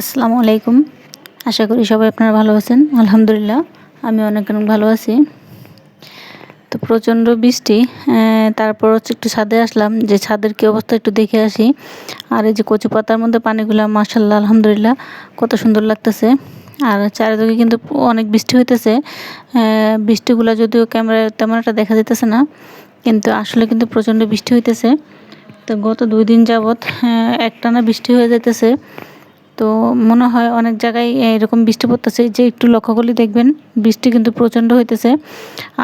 আসসালামু আলাইকুম। আশা করি সবাই আপনারা ভালো আছেন। আলহামদুলিল্লাহ, আমি অনেক অনেক ভালো আছি। তো প্রচণ্ড বৃষ্টি তারপর হচ্ছে একটু ছাদে আসলাম। যে ছাদের কী অবস্থা একটু দেখে আসি। আর এই যে কচু পাতার মধ্যে পানিগুলো মার্শাল্লাহ আলহামদুলিল্লাহ, কত সুন্দর লাগতেছে। আর চারিদিকে কিন্তু অনেক বৃষ্টি হইতেছে। বৃষ্টিগুলো যদিও ক্যামেরায় তেমন একটা দেখা যেতেছে না, কিন্তু আসলে কিন্তু প্রচণ্ড বৃষ্টি হইতেছে। তো গত দুই দিন যাবৎ একটানা বৃষ্টি হয়ে যেতেছে তো মনে হয় অনেক জায়গায় এরকম বৃষ্টি পড়তেছে যে একটু লক্ষ্য করলে দেখবেন বৃষ্টি কিন্তু প্রচণ্ড হইতেছে।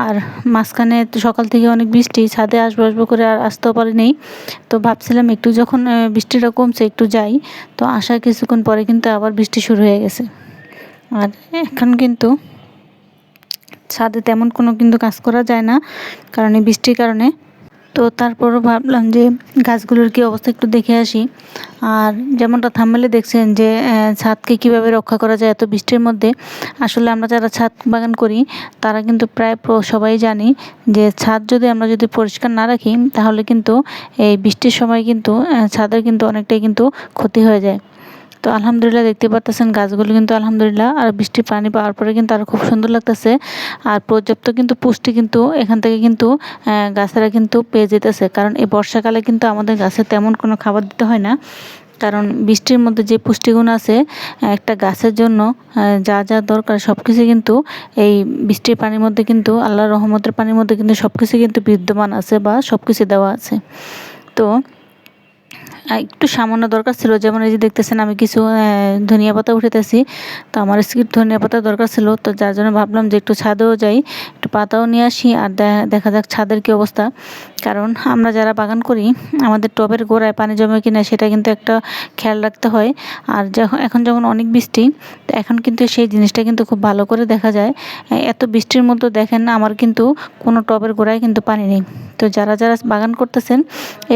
আর মাঝখানে সকাল থেকে অনেক বৃষ্টি, ছাদে আসব আসব করে আর আসতেও পারিনি। তো ভাবছিলাম একটু যখন বৃষ্টিটা কমছে একটু যাই। তো আসার কিছুক্ষণ পরে কিন্তু আবার বৃষ্টি শুরু হয়ে গেছে। আর এখন কিন্তু ছাদে তেমন কোনো কিন্তু কাজ করা যায় না, কারণ এই বৃষ্টির কারণে তো তারপর ভাবলাম যে গাছগুলোর কি অবস্থা একটু দেখে আসি। আর যেমনটা থামমেলে দেখছেন যে ছাদকে কীভাবে রক্ষা করা যায় এত বৃষ্টির মধ্যে, আসলে আমরা যারা ছাদ বাগান করি, তারা কিন্তু প্রায় সবাই জানি যে ছাদ যদি আমরা যদি পরিষ্কার না রাখি, তাহলে কিন্তু এই বৃষ্টির সময় কিন্তু ছাদের কিন্তু অনেকটাই কিন্তু ক্ষতি হয়ে যায়। তো আলহামদুলিল্লাহ দেখতে পাচ্তেছেন গাছগুলো কিন্তু আলহামদুলিল্লাহ, আর বৃষ্টির পানি পাওয়ার পরে কিন্তু আরও খুব সুন্দর লাগতেছে। আর পর্যাপ্ত কিন্তু পুষ্টি কিন্তু এখান থেকে কিন্তু গাছেরা কিন্তু পেয়ে যেতেছে। কারণ এই বর্ষাকালে কিন্তু আমাদের গাছে তেমন কোনো খাবার দিতে হয় না। কারণ বৃষ্টির মধ্যে যে পুষ্টিগুণ আছে একটা গাছের জন্য যা যা দরকার সব কিছু কিন্তু এই বৃষ্টির পানির মধ্যে কিন্তু আল্লাহ রহমতের পানির মধ্যে কিন্তু সব কিছু কিন্তু বিদ্যমান আছে বা সব কিছু দেওয়া আছে। তো একটু সামান্য দরকার ছিল। যেমন এই যে দেখতেছেন আমি কিছু ধনিয়া পাতা উঠেতেছি। তো আমার স্কিপ ধনিয়া পাতা দরকার ছিল। তো যার জন্য ভাবলাম যে একটু ছাদেও যাই, একটু পাতাও নিয়ে আসি। আর দেখা যাক ছাদের কী অবস্থা। কারণ আমরা যারা বাগান করি, আমাদের টবের গোড়ায় পানি জমে কিনা সেটা কিন্তু একটা খেয়াল রাখতে হয়। আর যখন এখন যখন অনেক বৃষ্টি এখন কিন্তু সেই জিনিসটা কিন্তু খুব ভালো করে দেখা যায়। এত বৃষ্টির মধ্যে দেখেন আমার কিন্তু কোনো টবের গোড়ায় কিন্তু পানি নেই। তো যারা যারা বাগান করতেছেন,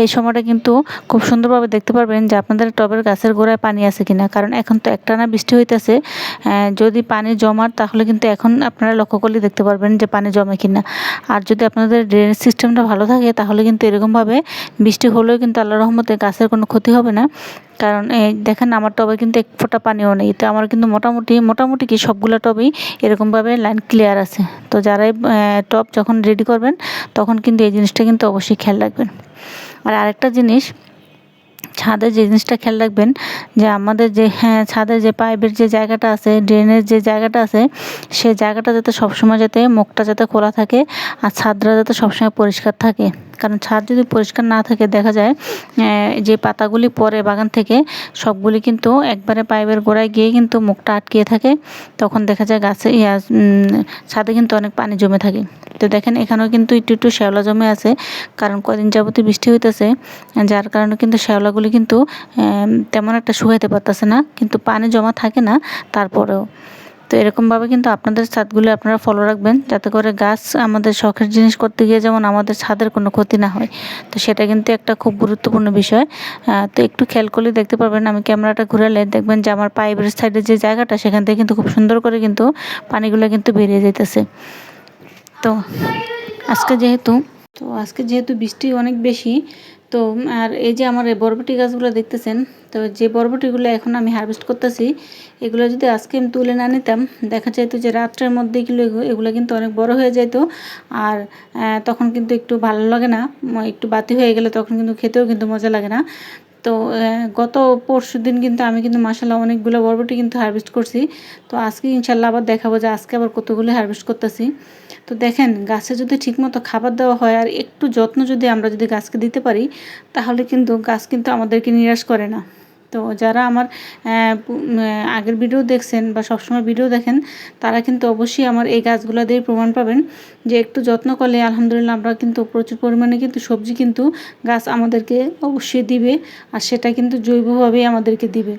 এই সময়টা কিন্তু খুব সুন্দরভাবে দেখতে পারবেন যে আপনাদের টবের গাছের গোড়ায় পানি আছে কিনা। কারণ এখন তো একটানা বৃষ্টি হইতেছে যদি পানি জমার তাহলে কিন্তু এখন আপনারা লক্ষ্য করলে দেখতে পারবেন যে পানি জমে কিনা। আর যদি আপনাদের ড্রেনেজ সিস্টেমটা ভালো থাকে তাহলে কিন্তু এরকমভাবে বৃষ্টি হলেও কিন্তু আল্লাহ রহমতে গাছের কোনো ক্ষতি হবে না। কারণ, এই দেখেন আমার টবে কিন্তু এক ফোঁটা পানিও নেই। তো আমার কিন্তু মোটামুটি মোটামুটি কি সবগুলো টবেই এরকমভাবে লাইন ক্লিয়ার আছে। তো যারাই টব যখন রেডি করবেন, তখন কিন্তু এই জিনিসটা কিন্তু অবশ্যই খেয়াল রাখবেন। আর আরেকটা জিনিস ছাদে যে জিনিসটা খেয়াল রাখবেন, যে আমাদের যে হ্যাঁ ছাদের যে পাইপের যে জায়গাটা আছে ড্রেনের যে জায়গাটা আছে, সে জায়গাটা যাতে সবসময় যাতে মুখটা যাতে খোলা থাকে আর ছাদটা যাতে সবসময় পরিষ্কার থাকে। কারণ ছাদ যদি পরিষ্কার না থাকে, দেখা যায় যে পাতাগুলি পরে বাগান থেকে, সবগুলি কিন্তু একবারে পাইপের গোড়ায় গিয়ে কিন্তু মুখটা আটকিয়ে থাকে। তখন দেখা যায় গাছে ছাদে কিন্তু অনেক পানি জমে থাকে। তো দেখেন এখানেও কিন্তু একটু একটু শ্যাওলা জমে আছে, কারণ কদিন যাবতীয় বৃষ্টি হইতেছে, যার কারণে কিন্তু শ্যাওলাগুলি কিন্তু তেমন একটা শুকাইতে পারতেছে না, কিন্তু পানি জমা থাকে না তারপরেও। তো এরকমভাবে কিন্তু আপনাদের ছাদগুলো আপনারা ফলো রাখবেন, যাতে করে গাছ আমাদের শখের জিনিস করতে গিয়ে যেমন আমাদের ছাদের কোনো ক্ষতি না হয়। তো সেটা কিন্তু একটা খুব গুরুত্বপূর্ণ বিষয়। তো একটু খেয়াল করলে দেখতে পারবেন, আমি ক্যামেরাটা ঘুরালে দেখবেন যে আমার পাইপের সাইডের যে জায়গাটা, সেখান থেকে কিন্তু খুব সুন্দর করে কিন্তু পানিগুলো কিন্তু বেরিয়ে যেতেছে তো আজকে যেহেতু, তো আজকে যেহেতু বৃষ্টি অনেক বেশি, তো আর এই যে আমার এই বরবটি গাছগুলো দেখতেছেন, তো যে বরবটিগুলো এখন আমি হারভেস্ট করতেছি, এগুলো যদি আজকে আমি তুলে না নিতাম, দেখা যাইতো যে রাত্রের মধ্যে এগুলো এগুলো কিন্তু অনেক বড় হয়ে যেত আর তখন কিন্তু একটু ভালো লাগে না একটু বাতি হয়ে গেলে তখন কিন্তু খেতেও কিন্তু মজা লাগে না। তো গত পরশু দিন কিন্তু আমি কিন্তু মাসাল্লাহ অনেকগুলো বরবটি কিন্তু হারভেস্ট করছি। তো আজকে ইনশাল্লাহ আবার দেখাবো যে আজকে আবার কতগুলো হারভেস্ট করতেছি। তো দেখেন, গাছে যদি ঠিকমতো খাবার দেওয়া হয় আর একটু যত্ন যদি আমরা যদি গাছকে দিতে পারি, তাহলে কিন্তু গাছ কিন্তু আমাদেরকে নিরাশ করে না। তো যারা আমার আগের ভিডিও দেখছেন বা সবসময় ভিডিও দেখেন, তারা কিন্তু অবশ্যই আমার এই গাছগুলো দিয়ে প্রমাণ পাবেন যে একটু যত্ন করলে আলহামদুলিল্লাহ আমরা কিন্তু প্রচুর পরিমাণে কিন্তু সবজি কিন্তু গাছ আমাদেরকে অবশ্যই দিবে আর সেটা কিন্তু জৈবভাবেই আমাদেরকে দিবে।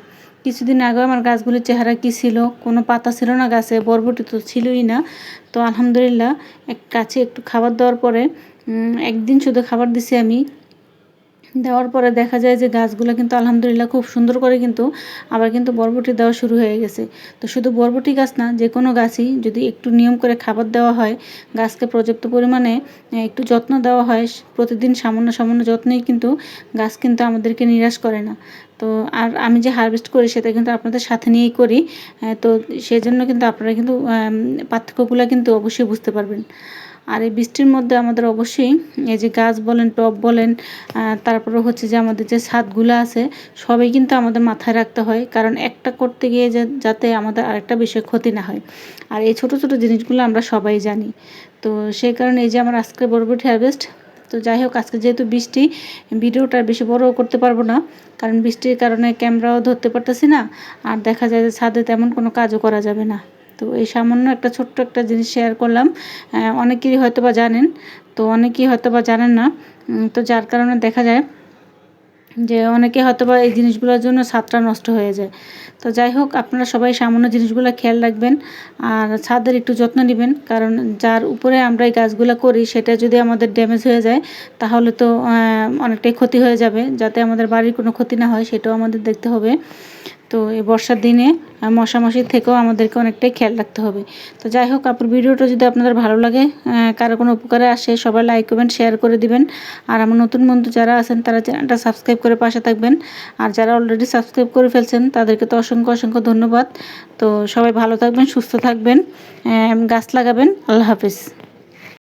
কিছুদিন আগে আমার গাছগুলির চেহারা কী ছিল, কোনো পাতা ছিল না গাছে, বরবটি তো ছিলই না। তো আলহামদুলিল্লাহ, এক গাছে একটু খাবার দেওয়ার পরে একদিন শুধু খাবার দিছি আমি দেওয়ার পরে দেখা যায় যে গাছগুলো কিন্তু আলহামদুলিল্লাহ খুব সুন্দর করে কিন্তু আবার কিন্তু বরবটি দেওয়া শুরু হয়ে গেছে। তো শুধু বরবটি গাছ না, যে কোনো গাছই যদি একটু নিয়ম করে খাবার দেওয়া হয়, গাছকে পর্যাপ্ত পরিমাণে একটু যত্ন দেওয়া হয়, প্রতিদিন সামান্য সামান্য যত্নেই কিন্তু গাছ কিন্তু আমাদেরকে নিরাশ করে না। তো আর আমি যে হারভেস্ট করি সেটা কিন্তু আপনাদের সাথে নিয়েই করি তো সেজন্য কিন্তু আপনারা কিন্তু পার্থক্যগুলো কিন্তু অবশ্যই বুঝতে পারবেন। আর এই বৃষ্টির মধ্যে আমাদের অবশ্যই এই যে গাছ বলেন, টব বলেন তারপরে হচ্ছে যে আমাদের যে ছাদগুলো আছে, সবই কিন্তু আমাদের মাথায় রাখতে হয়। কারণ একটা করতে গিয়ে যাতে আমাদের আরেকটা বিষয় ক্ষতি না হয়। আর এই ছোট ছোট জিনিসগুলো আমরা সবাই জানি। তো সেই কারণে এই যে আমার আজকে বরবটি হারভেস্ট তো যাই হোক, আজকে যেহেতু বৃষ্টি, ভিডিওটা বেশি বড়ও করতে পারব না। কারণ বৃষ্টির কারণে ক্যামেরাও ধরতে পারতেছি না। আর দেখা যায় যে ছাদে তেমন কোনো কাজও করা যাবে না। তো এই সামান্য একটা ছোট্ট একটা জিনিস শেয়ার করলাম। অনেকেই হয়তো বা জানেন, তো অনেকেই হয়তো বা জানেন না। তো যার কারণে দেখা যায় যে অনেকে হয়তো বা এই জিনিসগুলোর জন্য ছাদটা নষ্ট হয়ে যায়। তো যাই হোক, আপনারা সবাই সামান্য জিনিসগুলো খেয়াল রাখবেন আর ছাদের একটু যত্ন নেবেন, কারণ যার উপরে আমরা এই গাছগুলো করি, সেটা যদি আমাদের ড্যামেজ হয়ে যায়, তাহলে তো অনেকটাই ক্ষতি হয়ে যাবে। যাতে আমাদের বাড়ির কোনো ক্ষতি না হয়, সেটাও আমাদের দেখতে হবে। তো এই বর্ষার দিনে মশামাছির থেকেও আমাদেরকে অনেকটাই খেয়াল রাখতে হবে। তো যাই হোক আপনার ভিডিওটা যদি আপনাদের ভালো লাগে কারও কোনো উপকারে আসে, সবাই লাইক কমেন্ট শেয়ার করে দিবেন। আর আমার নতুন বন্ধু যারা আছেন, তারা চ্যানেলটা সাবস্ক্রাইব করে পাশে থাকবেন। আর যারা অলরেডি সাবস্ক্রাইব করে ফেলছেন, তাদেরকে তো অসংখ্য অসংখ্য ধন্যবাদ। তো সবাই ভালো থাকবেন, সুস্থ থাকবেন গাছ লাগাবেন। আল্লাহ হাফিজ।